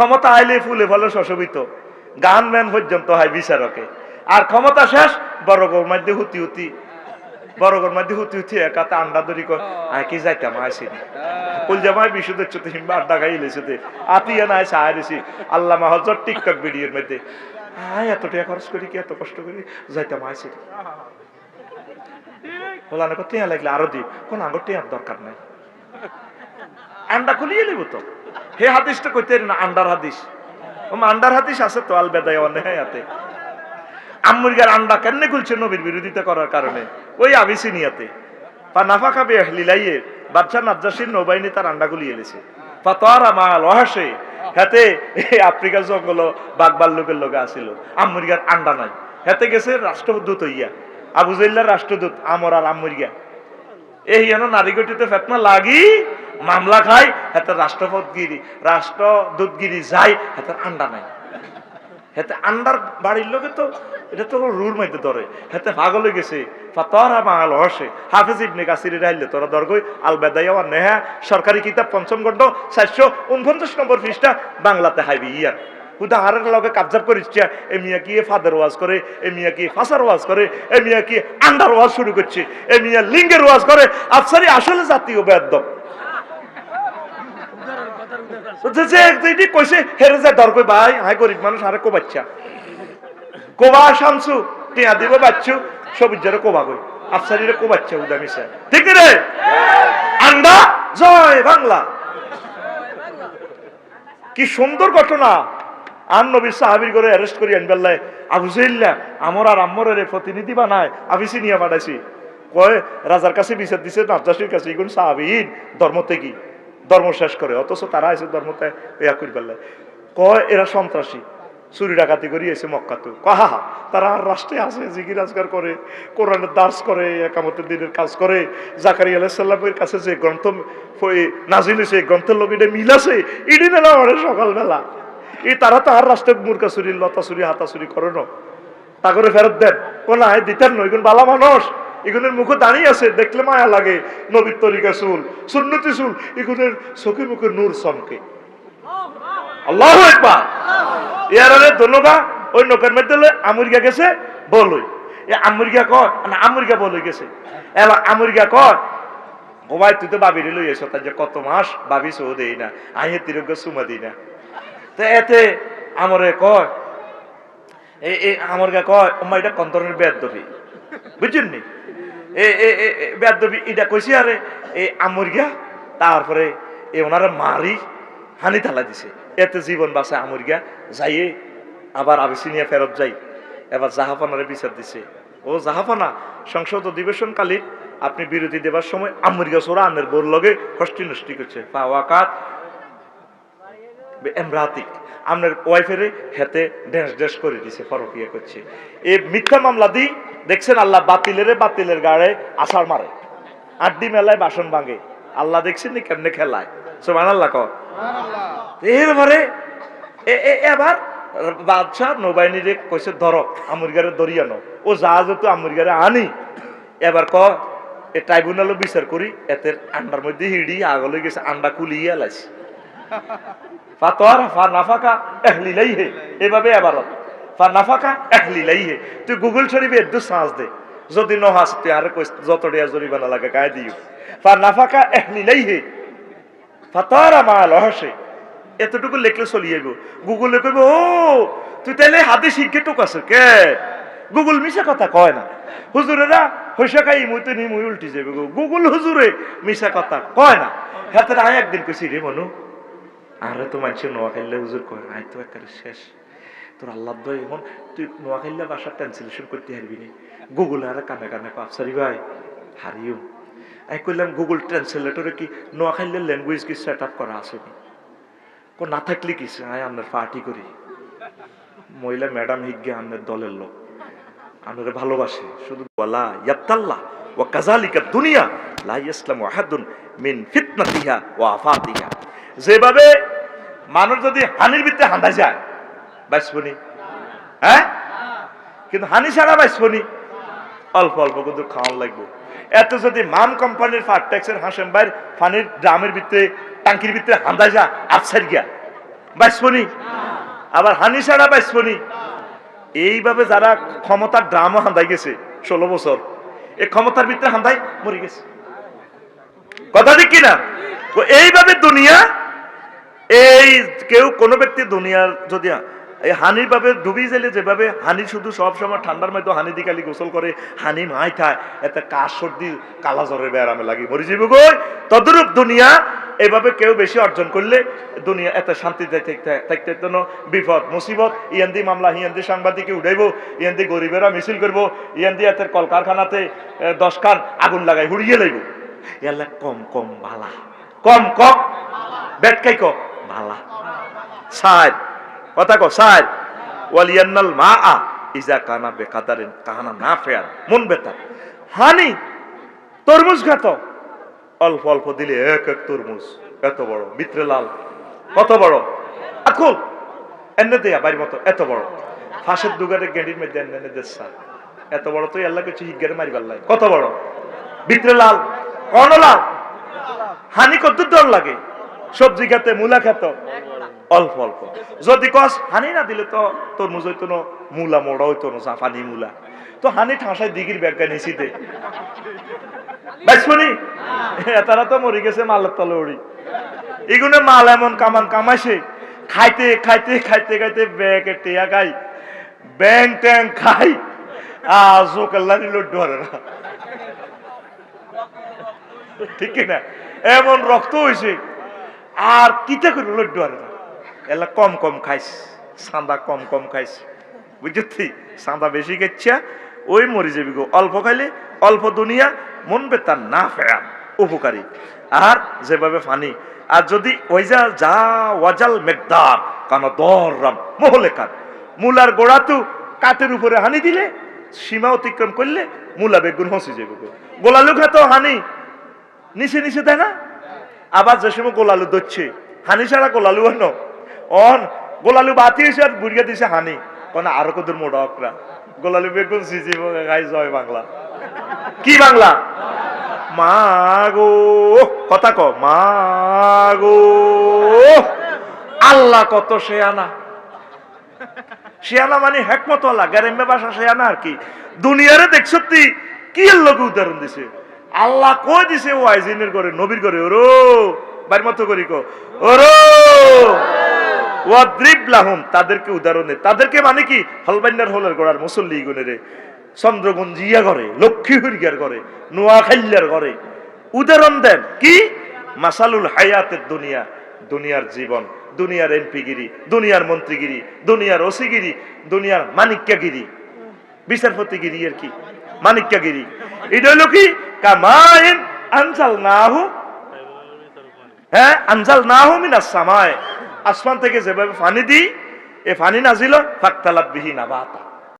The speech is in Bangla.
ক্ষমতা আইলে ফুলে ফলে শোষবিত গান ম্যান পর্যন্ত হয় বিচারকে। আর ক্ষমতা শেষ, বড় গোর মধ্যে হুতি হুতি। বড় গোর মধ্যে হুতি হুতি একাতে আন্ডা দড়ি কর। আয় কি যাইতাম আসিনি কুল জামাই বিশুদের চোতে হিম্বা আড্ডা খাই লেছেতে আতিয়া নাই সাহায় রেছি আল্লাহ মাহজর টিকটক ভিডিওর মধ্যে আয় এত টাকা খরচ করি কি, এত কষ্ট করি? যাইতাম আসিনি বলা না টিয়া লাগলে আরও দিই কোন আগর টিয়ার দরকার নাই। আন্ডা খুলিয়ে নিব তো। হে হাদিসটা কইতে না, আন্ডার হাদিস। আন্ডার হাদিস আছে তো আল বেদায় অনেহাতে আম্মুরগার আন্ডা কেন খুলছে নবীর বিরোধিতা করার কারণে? ওই আবিসিনিয়াতে পা নাফা খাবে লিলাইয়ে বাচ্চা নাজ্জাসির নৌবাহিনী তার আন্ডা গুলিয়ে এলেছে পাতোয়ারা মাল অহাসে হাতে এই আফ্রিকার জঙ্গল বাগবাল লোকের লোকে আসিল আম্মুরগার আন্ডা নাই। হাতে গেছে রাষ্ট্রদূত হইয়া। আবু জাইল্লার রাষ্ট্রদূত, আমর আর আম্মুরগা এই যেন নারী গঠিত ফেতনা লাগি মামলা খাই হাতে রাষ্ট্রপতিগিরি, রাষ্ট্রদূতগিরি যাই হাতে আন্ডা নাই হেতে আন্ডার বাড়ির লোকে তো, এটা তো রুর মধ্যে ধরে। হেতে পাগল হয়ে গেছে। ফাতরা মাল হসে। হাফিজ ইবনে কাসির রাইলে তোরা দরগই আল বেদাইয়া নেহা, সরকারি কিতাব পঞ্চম খণ্ড, চারশো উনপঞ্চাশ নম্বর পৃষ্ঠা, বাংলাতে হাইবি ইয়ার। উদাহরণের লগে কাবজাব করিচ্ছে এ কি ফাদার ওয়াজ করে, এ মিয়া কি ফাসার ওয়াজ করে, এ মিয়া কি আন্ডার ওয়াজ শুরু করছে, এ মিয়া লিঙ্গের ওয়াজ করে। আফসারি আসলে জাতীয় বেদ্য হাই আরে কো কো কি সুন্দর ঘটনা। আন নবী সাহাবির করে অ্যারেস্ট করি আনবেল্লাই আবু আমর আর প্রতিনিধি বানায়, আবিসি নিয়ে পাঠাইছি। কয়, রাজার কাছে বিচার দিছে নাজ্জাসির কাছে এগুলো সাহাবিহীন ধর্ম থেকে ধর্ম শেষ করে, অথচ তারা এসে ধর্মতে ইয়া করি পেলাই কয়, এরা সন্ত্রাসী। চুরি ডাকাতি করি এসে মক্কাতে। কহা তারা আর রাষ্ট্রে আছে জিগি রাজগার করে কোরআনের দাস করে, একামতের দিনের কাজ করে। জাকারি আলাইসাল্লামের কাছে যে গ্রন্থ নাজিল হয়েছে গ্রন্থের লোক এটা মিল আছে ইডি নেলা মানে সকালবেলা এই তারা তো আর রাষ্ট্রে মুরকা চুরি, লতা চুরি, হাতা চুরি করে না। তা করে ফেরত দেন। কোন দিতেন এগুলো বালা মানুষ। এগুলোর মুখে দাঁড়িয়ে আছে, দেখলে মায়া লাগে, নবীর তরিকা চুল সুন্নতি চুল এগুলোর চোখে মুখে নূর চমকে। আল্লাহ একবার ইয়ারে ধন্যবা ওই নৌকার মধ্যে লই গেছে, বলই। এ আমুরগা কয় না আমুরগা বলই গেছে। এবার আমুরগা কয় ও ভাই তুই তো বাবির লই এসো তার যে কত মাস বাবি সো দেই না আইয়ে তিরোগ্য সুমা দিই না। তো এতে আমরে কয় এই আমার কয় ওমা এটা কন্তরের বেদবি বুঝছেন নি? তারপরে এ ওনারা মারি, হানি তালা দিছে। এতে জীবন বাঁচে আমুরগা যাইয়ে আবার আবিসিনিয়া ফেরত যাই। এবার জাহাপানারে বিচার দিছে। ও জাহাপানা সংসদ অধিবেশনকালীন আপনি বিরতি দেবার সময় আমুরগা সোরা আনের বোর লগে হস্টি নষ্টি করছে। পাওয়াকাত এমরাতিক। আপনার ওয়াইফেরে হেতে ড্যাস ড্যাস করে দিছে ফরকিয়া করছে। এই মিথ্যা মামলা দি দেখছেন আল্লাহ বাতিলের বাতিলের গাড়ে আষাঢ় মারে। আড্ডি মেলায় বাসন ভাঙে। আল্লাহ দেখছেন নি কেমনে খেলায়। সোমান আল্লাহ এরপরে এবার বাদশাহ নৌবাহিনীরে কইছে ধর আমুরগারে দরিয়ানো ও জাহাজ তো আমুরগারে আনি। এবার ক এ ট্রাইব্যুনালও বিচার করি এতের আন্ডার মধ্যে হিড়ি আগলে গেছে আন্ডা কুলিয়ে লাইছে ফাতোয়ারা ফা নাফাকা এহলিলাই হে। এভাবে আবারত। ফা নাফাকা এহলিলাই হে তুই গুগল শরীফে একটু সাঁজ দে। যদি ন হাস তুই আর যত ডিয়া জরিমানা লাগে, গায়ে দিও। ফা নাফাকা এহলিলাই হে ফাতোয়ারা মা লহসে এতটুকু লেখলে চলি যাইব গুগলে কইব, ও, তুই তাইলে হাতে শিখে টুক আছে কে? গুগল মিশা কথা কয় না। হুজুরেরা খাই মুই তো নি মুই উল্টি যাবে গুগল হুজুরে মিশা কথা কয় না। হাতে আমি একদিন কইছি, রে মনু, আরে তো মানুষ নোয়া খাইলে হুজুর কয়, আয় তো একেবারে শেষ। তোর আল্লাহ এখন তুই নোয়া খাইলে বাসার ট্রান্সলেশন করতে হারবি নি। গুগলে আরে কানে কানে আফসারি ভাই হারিও আমি কইলাম গুগল ট্রান্সলেটরে কি নোয়া খাইলে ল্যাঙ্গুয়েজ কি সেট আপ করা আছে নি? কো না থাকলে কি আয় আপনার পার্টি করি। মহিলা ম্যাডাম হিগে আপনার দলের লোক। আপনারা ভালোবাসে। শুধু বলা ইয়াত্তাল্লাহ ও কাজালিকা দুনিয়া, লা ইসলাম আহাদুন মিন ফিতনাতিহা ও আফাতিহা। যেভাবে মানুষ যদি হানির ভিতরে হাঁদা যায় বাইসবনি হ্যাঁ? কিন্তু হানি ছাড়া বাইসবনি অল্প অল্প কিন্তু খাওয়ান লাগবে। এত যদি মান কোম্পানির ফার ট্যাক্সের হাসেম ভাইয়ের ফানির ড্রামের ভিতরে, টাঙ্কির ভিতরে হাঁদা যা আফসার গিয়া। বাইসপনি আবার হানি ছাড়া বাইসপনি এইভাবে যারা ক্ষমতার ড্রামও হান্দাই গেছে, ষোলো বছর, এই ক্ষমতার ভিতরে হান্দাই মরে গেছে। কথা ঠিক কিনা? এইভাবে দুনিয়া, এই কেউ কোনো ব্যক্তি দুনিয়ার যদি এই হানির ভাবে ডুবি গেলে যেভাবে হানি শুধু সব সময় ঠান্ডার মধ্যে হানি দিকালি গোসল করে, হানি মাই খায়, এতে কাশ সর্দি, কালা জ্বরের ব্যারামে লাগি, মরি যাব গই। তদরূপ দুনিয়া এভাবে কেউ বেশি অর্জন করলে দুনিয়া এত শান্তিতে থাকতে- জন্য বিপদ, মুসিবত। ইয়ান্দি মামলা, ইয়ান্দি সাংবাদিকে উঠাইব, ইয়ান্দি গরিবেরা মিছিল করব, ইয়ান্দি এতের কলকারখানাতে দশ খান আগুন লাগাই, হুড়িয়ে লাইব। ইয়াল্লা কম কম ভালা কম কম বেটকাই ক ভালা সার কথা কো ওয়ালিয়ান্নাল মা আ ইজা কানা বেকাদারিন, কাহানা না ফেয়ার মন বেতার। হানি, তরমুজ খাত। অল্প অল্প দিলে এক এক তরমুজ, এত বড়, মিত্রে লাল, কত বড়? আকুল, এনে দেয়া বাড়ির মতো, এত বড়। ফাঁসের দুগারে গেঁড়ির মধ্যে এনে এনে দেশা এত বড় তো আল্লাহ কিছু হিগারে মারিবার লাগে। কত বড়? ভিতরে লাল, কর্ণ লাল। হানি কত দর লাগে। সবজি খেতে, মূলা খেত। অল্প অল্প। যদি কস, হানি না দিলে তো তরমুজ হইতো মূলা মোড়া হইতো না জাপানি মূলা। তো হানি ঠাসায় দিঘির ব্যাগা নিচিতে বাইসমনি তারা তো মরে গেছে মালের তলে উড়ি। এগুলো মাল এমন কামান কামাইছে। খাইতে খাইতে খাইতে খাইতে ব্যাগে টেয়া খাই। ব্যাং ট্যাং খাই। আ জোকাল্লা নিল ডরে না। ঠিক না এমন রক্ত হয়েছে আর কিতা করে লড্ডু আর না? এলা কম কম খাইস, সাদা কম কম খাইস। বুঝছি সাদা বেশি খাইছা ওই মরে যাবি গো। অল্প খাইলে অল্প দুনিয়া, মন বেতার না ফেরা উপকারী। আর যেভাবে ফানি। আর যদি ওই যা ওয়াজাল মেকদার, কানা দররাম মহলে কান মূলার গোড়া তো কাতের উপরে হানি দিলে, সীমা অতিক্রম করলে মূলা বেগুন হসি যাবে গো। গোলালু খাতো হানি। নিচে নিচে দেয় না? আবার যে সময় গোলালু ধরছে, হানি ছাড়া গোলালু অন্য। অন, গোলালু বাতি বুড়িয়ে দিছে হানি। কোন, আরও মোটা অকরা গোলালু বেগুন সিজি গাই জয় বাংলা। কি বাংলা? মা গো, কথা ক, মা গো। আল্লাহ কত শেয়ানা। শিয়ানা মানে হেকমত আল্লাহ গ্যারেম্বে ভাষা শিয়ানা আর কি। দুনিয়ারে দেখছ তুই কি লোক উদাহরণ দিছে? আল্লাহ কই দিছে, ও আইজিনের করে নবীর করে ওরো, বাড়ির মতো করি কো, ওরো। ওয়াদ্রিব তাদেরকে উদাহরণে তাদেরকে মানে কি? হলবাইনার হলের গড়ার মুসল্লি গুনেরে চন্দ্রগঞ্জিয়া করে লক্ষ্মী হুরিয়ার করে নোয়াখাইল্লার করে উদাহরণ দেন, কি? মাসালুল হায়াতের দুনিয়া, দুনিয়ার জীবন, দুনিয়ার এমপিগিরি, দুনিয়ার মন্ত্রীগিরি, দুনিয়ার ওসিগিরি, দুনিয়ার মানিক্যাগিরি। বিচারপতিগিরি আর কি? মানিক্যাগিরি। এটা হলো কি? কামাইন আনসাল নাহু হ্যাঁ আনজাল না মিনাস সামায়। আসমান থেকে যেভাবে পানি দিই এ পানি নাজিল ফাক্তালাবিহীন বিহি নাবাতা।